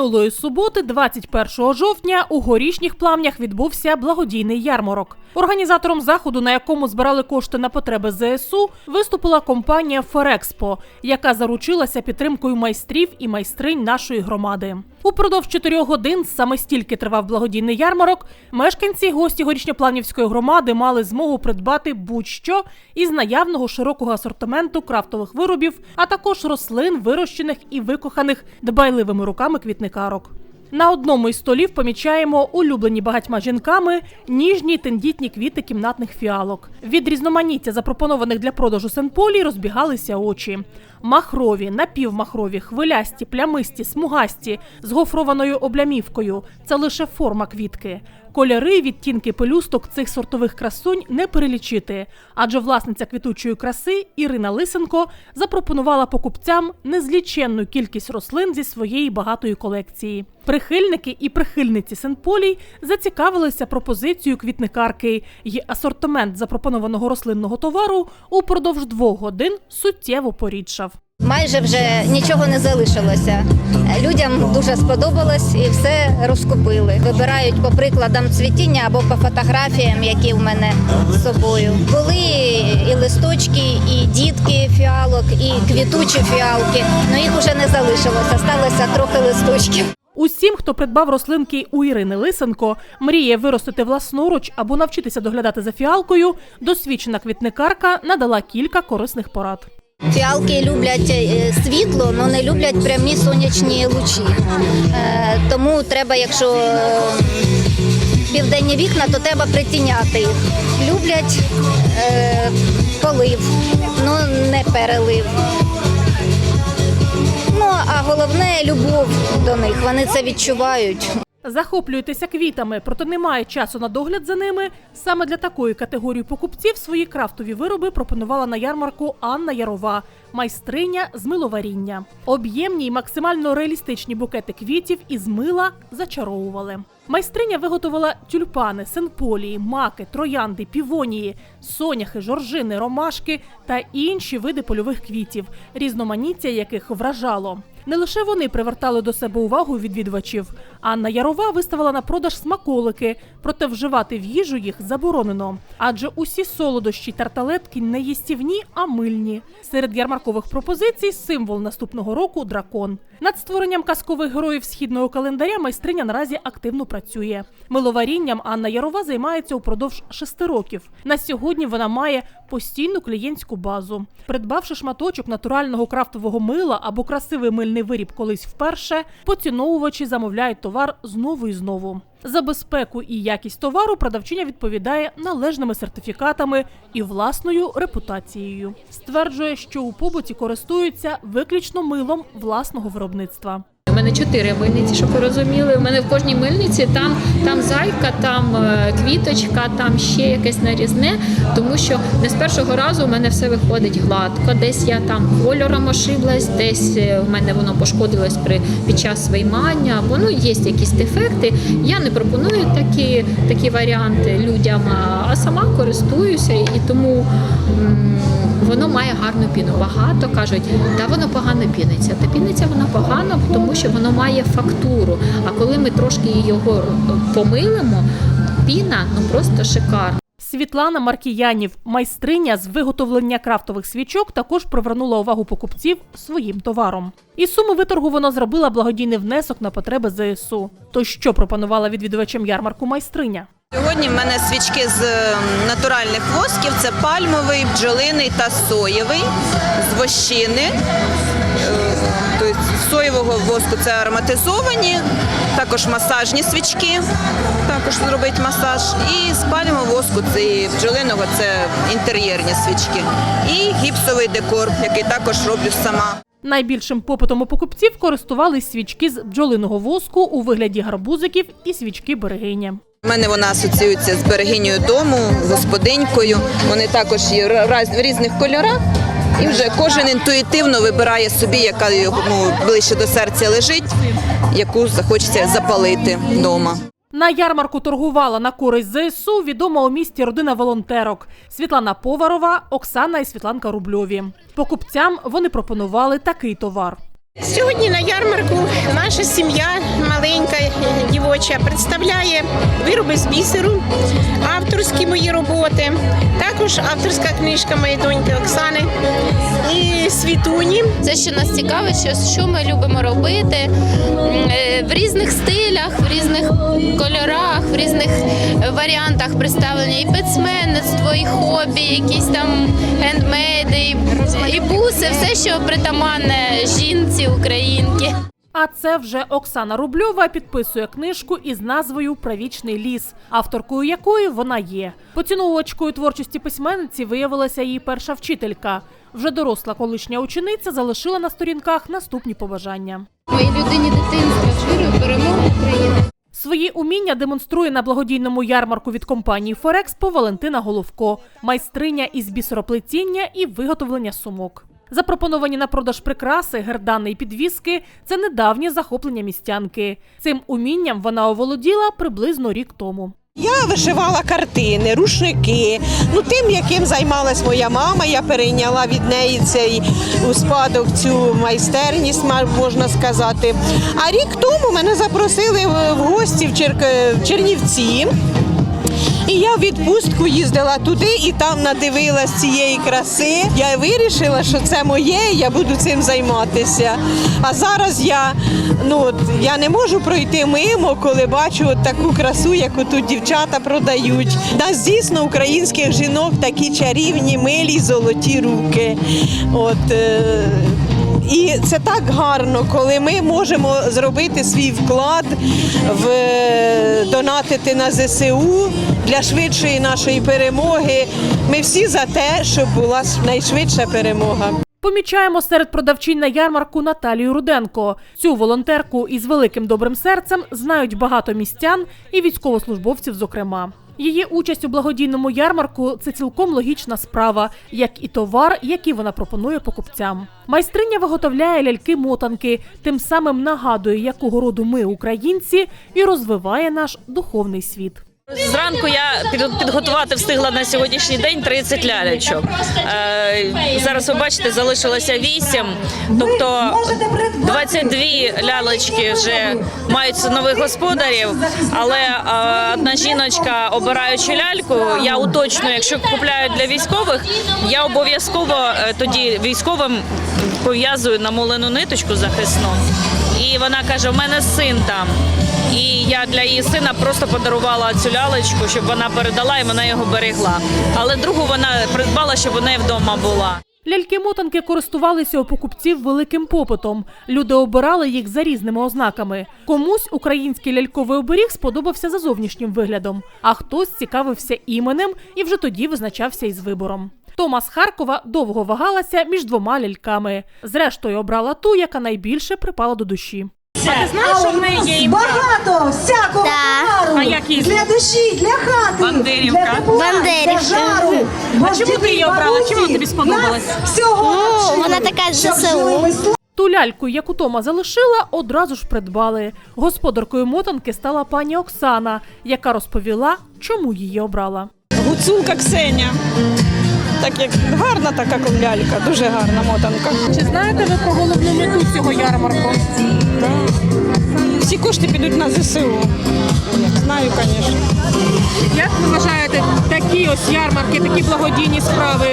Минулої суботи, 21 жовтня, у горішніх плавнях відбувся благодійний ярмарок. Організатором заходу, на якому збирали кошти на потреби ЗСУ, виступила компанія Ферекспо, яка заручилася підтримкою майстрів і майстринь нашої громади. Упродовж чотирьох годин саме стільки тривав благодійний ярмарок. Мешканці гості горішньоплавнівської громади мали змогу придбати будь-що із наявного широкого асортименту крафтових виробів, а також рослин, вирощених і викоханих дбайливими руками квітникарок. На одному із столів помічаємо улюблені багатьма жінками ніжні тендітні квіти кімнатних фіалок. Від різноманіття запропонованих для продажу сенполій розбігалися очі. Махрові, напівмахрові, хвилясті, плямисті, смугасті з гофрованою облямівкою. Це лише форма квітки. Кольори, відтінки пелюсток цих сортових красунь не перелічити, адже власниця квітучої краси Ірина Лисенко запропонувала покупцям незліченну кількість рослин зі своєї багатої колекції. Прихильники і прихильниці Сенполій зацікавилися пропозицією квітникарки, й асортимент запропонованого рослинного товару упродовж двох годин суттєво порідшав. Майже вже нічого не залишилося. Людям дуже сподобалось і все розкупили. Вибирають по прикладам цвітіння або по фотографіям, які в мене з собою. Були і листочки, і дітки фіалок, і квітучі фіалки. але їх вже не залишилося. Сталося трохи листочків. Усім, хто придбав рослинки у Ірини Лисенко, мріє виростити власноруч або навчитися доглядати за фіалкою, досвідчена квітникарка надала кілька корисних порад. Фіалки люблять е, світло, але не люблять прямі сонячні лучі. Е, Тому треба, якщо е, південні вікна, то треба притіняти їх. Люблять полив, але не перелив. Ну а головне любов до них. Вони це відчувають. Захоплюєтеся квітами, проте немає часу на догляд за ними. Саме для такої категорії покупців свої крафтові вироби пропонувала на ярмарку Анна Ярова, майстриня з миловаріння. Об'ємні й максимально реалістичні букети квітів із мила зачаровували. Майстриня виготовила тюльпани, сенполії, маки, троянди, півонії, соняхи, жоржини, ромашки та інші види польових квітів, різноманіття яких вражало. Не лише вони привертали до себе увагу відвідувачів. Анна Ярова виставила на продаж смаколики, проте вживати в їжу їх заборонено. Адже усі солодощі тарталетки не їстівні, а мильні. Серед ярмаркових пропозицій символ наступного року дракон. Над створенням казкових героїв східного календаря майстриня наразі активно працює. Миловарінням Анна Ярова займається упродовж шести років. На сьогодні вона має постійну клієнтську базу. Придбавши шматочок натурального крафтового мила або красивий мильний виріб колись вперше, поціновувачі замовляють товар знову і знову. За безпеку і якість товару продавчиня відповідає належними сертифікатами і власною репутацією. Стверджує, що у побуті користуються виключно милом власного виробництва. У мене чотири мильниці, щоб ви розуміли. У мене в кожній мильниці там, там зайка, там е, квіточка, там ще якесь нарізне, тому що не з першого разу у мене все виходить гладко. Десь я там кольором ошиблась, десь е, в мене воно пошкодилось при під час виймання, або ну є якісь дефекти. Я не пропоную такі, такі варіанти людям, а сама користуюся і тому. Воно має гарну піну. Багато кажуть, та воно погано піниться. Та піниться воно погано, тому що воно має фактуру. А коли ми трошки його помилимо, піна ну просто шикарна. Світлана Маркіянів, майстриня з виготовлення крафтових свічок, також привернула увагу покупців своїм товаром. Із суми виторгу вона зробила благодійний внесок на потреби ЗСУ. То що пропонувала відвідувачам ярмарку майстриня? Сьогодні в мене свічки з ем, натуральних восків: це пальмовий, бджолиний та соєвий з вощини. Тобто соєвого воску це ароматизовані, також масажні свічки, також зробить масаж. І з пальмового воску це бджолиного це інтер'єрні свічки. І гіпсовий декор, який також роблю сама. Найбільшим попитом у покупців користувались свічки з бджолиного воску у вигляді гарбузиків і свічки берегиня. У мене вона асоціюється з берегинею дому, господинькою. Вони також є в різних кольорах. І вже кожен інтуїтивно вибирає собі, яка йому ближче до серця лежить, яку захочеться запалити вдома. На ярмарку торгувала на користь ЗСУ відома у місті родина волонтерок Світлана Поварова, Оксана і Світланка Рубльові. Покупцям вони пропонували такий товар. Сьогодні на ярмарку наша сім'я маленька дівоча представляє вироби з бісеру, авторські мої роботи, також авторська книжка моєї доньки Оксани і Світуні. Це що нас цікавить, що, ми любимо робити е, в різних стилях, в різних кольорах, в різних варіантах представлення і письменництво, і хобі, якісь там гендмейди, і, і буси, все, що притаманне жінці українки. А це вже Оксана Рубльова підписує книжку із назвою Правічний ліс, авторкою якої вона є. Поціновувачкою творчості письменниці виявилася її перша вчителька. Вже доросла колишня учениця залишила на сторінках наступні побажання. Моїй людині дитинства Свої уміння демонструє на благодійному ярмарку від компанії Форекспо Валентина Головко, майстриня із бісероплетіння і виготовлення сумок. Запропоновані на продаж прикраси, гердани і підвіски це недавнє захоплення містянки. Цим умінням вона оволоділа приблизно рік тому. Я вишивала картини, рушники. Ну тим, яким займалась моя мама, я перейняла від неї цей у спадок цю майстерність, ма- можна сказати. А рік тому мене запросили в гості в, Чер- в Чернівці. І я відпустку їздила туди і там надивилась цієї краси. Я вирішила, що це моє, я буду цим займатися. А зараз я ну я не можу пройти мимо, коли бачу от таку красу, яку тут дівчата продають. Нас дійсно українських жінок такі чарівні, милі, золоті руки. От е, і це так гарно, коли ми можемо зробити свій вклад в донатити на ЗСУ для швидшої нашої перемоги. Ми всі за те, щоб була найшвидша перемога. Помічаємо серед продавчинь на ярмарку Наталію Руденко. Цю волонтерку із великим добрим серцем знають багато містян і військовослужбовців, зокрема. Її участь у благодійному ярмарку це цілком логічна справа, як і товар, який вона пропонує покупцям. Майстриня виготовляє ляльки-мотанки, тим самим нагадує, якого роду ми українці, і розвиває наш духовний світ. Зранку я підготувати встигла на сьогоднішній день 30 лялечок. Е, зараз ви бачите, залишилося 8, тобто 22 лялечки вже мають нових господарів. Але е, одна жіночка, обираючи ляльку, я уточнюю, якщо купляють для військових, я обов'язково е, тоді військовим пов'язую намолену ниточку захисну. І вона каже: у мене син там. І я для її сина просто подарувала цю лялечку, щоб вона передала і вона його берегла. Але другу вона придбала, щоб у неї вдома була. Ляльки-мотанки користувалися у покупців великим попитом. Люди обирали їх за різними ознаками. Комусь український ляльковий оберіг сподобався за зовнішнім виглядом, а хтось цікавився іменем і вже тоді визначався із вибором. Тома з Харкова довго вагалася між двома ляльками. Зрештою, обрала ту, яка найбільше припала до душі. Багато всякого товару А як її для душі, для хати, Бандерівка. для тепла, для жару. А чому ти її обрала? Чому тобі сподобалась? Всього Ну, вона така з щоб ЗСУ. жили ми Ту ляльку, яку Тома залишила, одразу ж придбали. Господаркою мотанки стала пані Оксана, яка розповіла, чому її обрала. Гуцулка Ксеня. Так як гарна така лялька, дуже гарна мотанка. Чи знаєте ви про головну мету цього ярмарку? Всі кошти підуть на ЗСУ. Знаю, звісно. Як ви вважаєте, такі ось ярмарки, такі благодійні справи?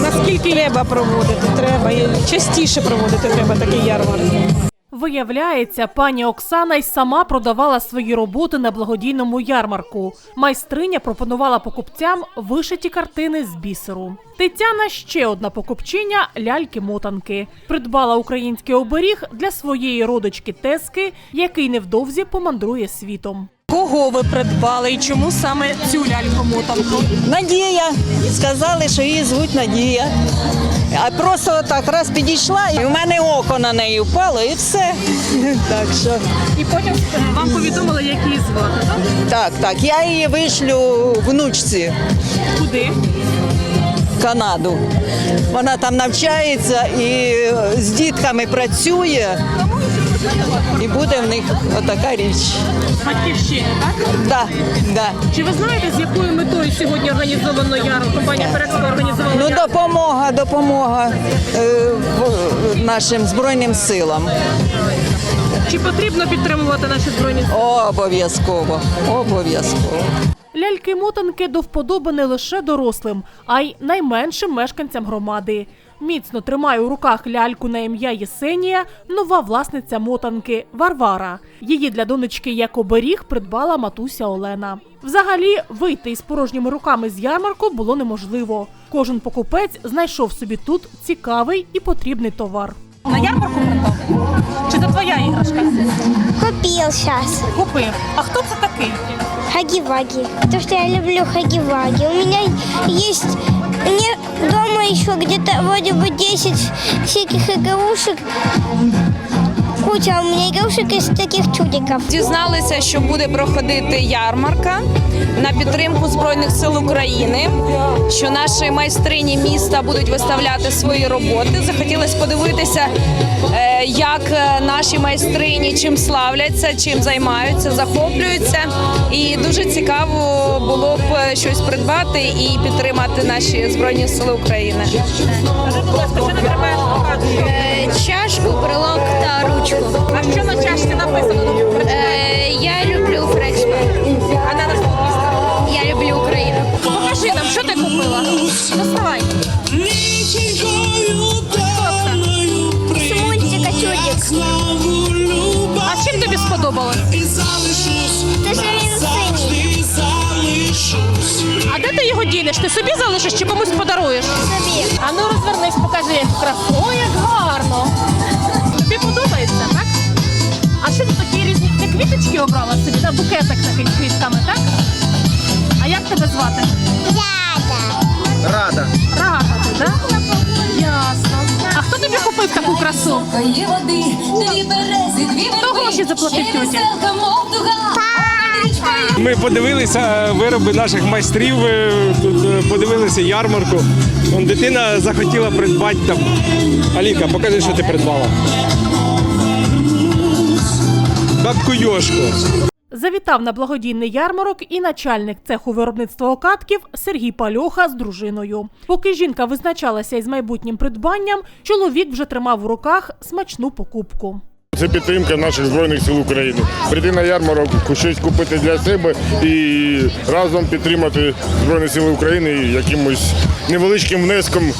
Наскільки треба проводити? Треба і частіше проводити треба такі ярмарки. Виявляється, пані Оксана й сама продавала свої роботи на благодійному ярмарку. Майстриня пропонувала покупцям вишиті картини з бісеру. Тетяна ще одна покупчиня ляльки-мотанки. Придбала український оберіг для своєї родички Тески, який невдовзі помандрує світом. Кого ви придбали і чому саме цю ляльку-мотанку? Надія. Сказали, що її звуть Надія. А просто так раз підійшла, і в мене око на неї впало, і все. Так що І потім вам повідомили, як її звати. так, так. Я її вишлю внучці Куди? в Канаду. Вона там навчається і з дітками працює. І буде в них отака річ. Батьківщини, так? Да, да. Чи ви знаєте, з якою метою сьогодні організовано ярмарку? Компанія Ферекспо організувала Ну, ярмарку? допомога, допомога е, в- нашим Збройним силам. Чи потрібно підтримувати наші збройні сили? Обов'язково, обов'язково. Ляльки-мотанки до вподоби не лише дорослим, а й найменшим мешканцям громади. Міцно тримає у руках ляльку на ім'я Єсенія нова власниця мотанки Варвара. Її для донечки як оберіг придбала матуся Олена. Взагалі, вийти із порожніми руками з ярмарку було неможливо. Кожен покупець знайшов собі тут цікавий і потрібний товар. На ярмарку придбав? Чи це твоя іграшка? Купил сейчас. Купив. А хто це такий? Хаги-ваги. Потому что я люблю хаги-ваги. У меня есть... Мне дома еще где-то вроде бы 10 всяких игрушек. Куча у меня игрушек из таких чудиков. Дізналися, що буде проходити ярмарка на підтримку Збройних сил України, що наші майстрині міста будуть виставляти свої роботи. Захотілося подивитися, е, як е, наші майстрині чим славляться, чим займаються, захоплюються. І дуже цікаво було б е, щось придбати і підтримати наші збройні сили України. Руках? Чашку, брелок та ручку. А що на чашці написано? Я люблю ти? Ти собі залишиш чи комусь подаруєш? Собі. А ну розвернись, покажи, як красу. О, як гарно. Тобі подобається, так? А що ти такі різні ти квіточки обрала собі? Та букетик такий квітками, так? А як тебе звати? Рада. Рада ти, так? Ясно. А хто тобі купив таку красу? Хто гроші заплатив тьоті? Ми подивилися вироби наших майстрів, е, е, подивилися ярмарку. Дитина захотіла придбати там. Аліка, покажи, що ти придбала. Бабку Йошку. Завітав на благодійний ярмарок і начальник цеху виробництва окатків Сергій Пальоха з дружиною. Поки жінка визначалася із майбутнім придбанням, чоловік вже тримав у руках смачну покупку. Це підтримка наших збройних сил України. Прийти на ярмарок, щось купити для себе і разом підтримати Збройні Сили України якимось невеличким внеском,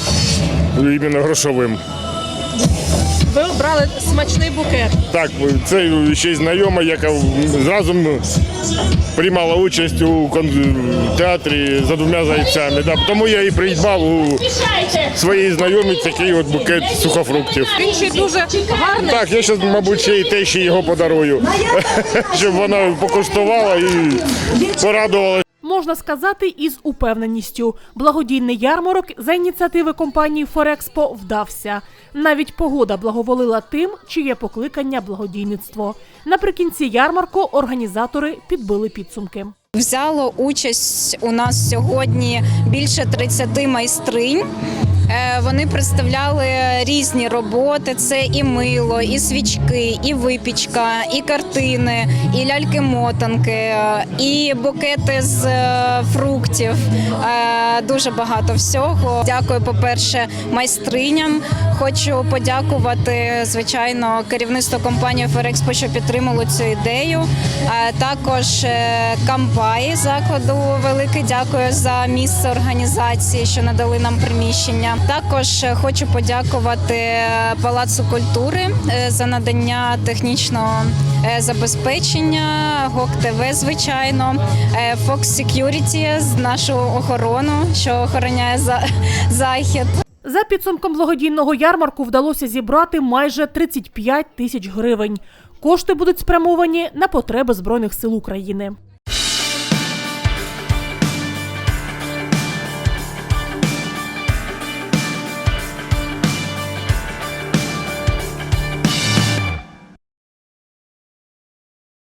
іменно грошовим. Ви обрали смачний букет. Так, це ще й знайома, яка зразу приймала участь у театрі за двома зайцями. Да, тому я і придбав у своїй знайомій такий от букет сухофруктів. Він ще дуже гарний. Так, я зараз, мабуть, ще й те, ще його подарую, щоб вона покуштувала і порадувала. Можна сказати із упевненістю, благодійний ярмарок за ініціативи компанії Форекспо вдався. Навіть погода благоволила тим, чиє покликання благодійництво. Наприкінці ярмарку організатори підбили підсумки. Взяло участь у нас сьогодні більше 30 майстринь. Е, Вони представляли різні роботи: це і мило, і свічки, і випічка, і картини, і ляльки-мотанки, і букети з е, фруктів. Е, Дуже багато всього. Дякую, по-перше, майстриням. Хочу подякувати, звичайно, керівництву компанії Ферекспо, що підтримало цю ідею. Також Кампаї закладу велике дякую за місце організації, що надали нам приміщення. Також хочу подякувати Палацу культури е, за надання технічного е, забезпечення, ГОК ТВ, звичайно, е, Fox Security з нашу охорону, що охороняє захід. За підсумком благодійного ярмарку вдалося зібрати майже 35 тисяч гривень. Кошти будуть спрямовані на потреби Збройних сил України.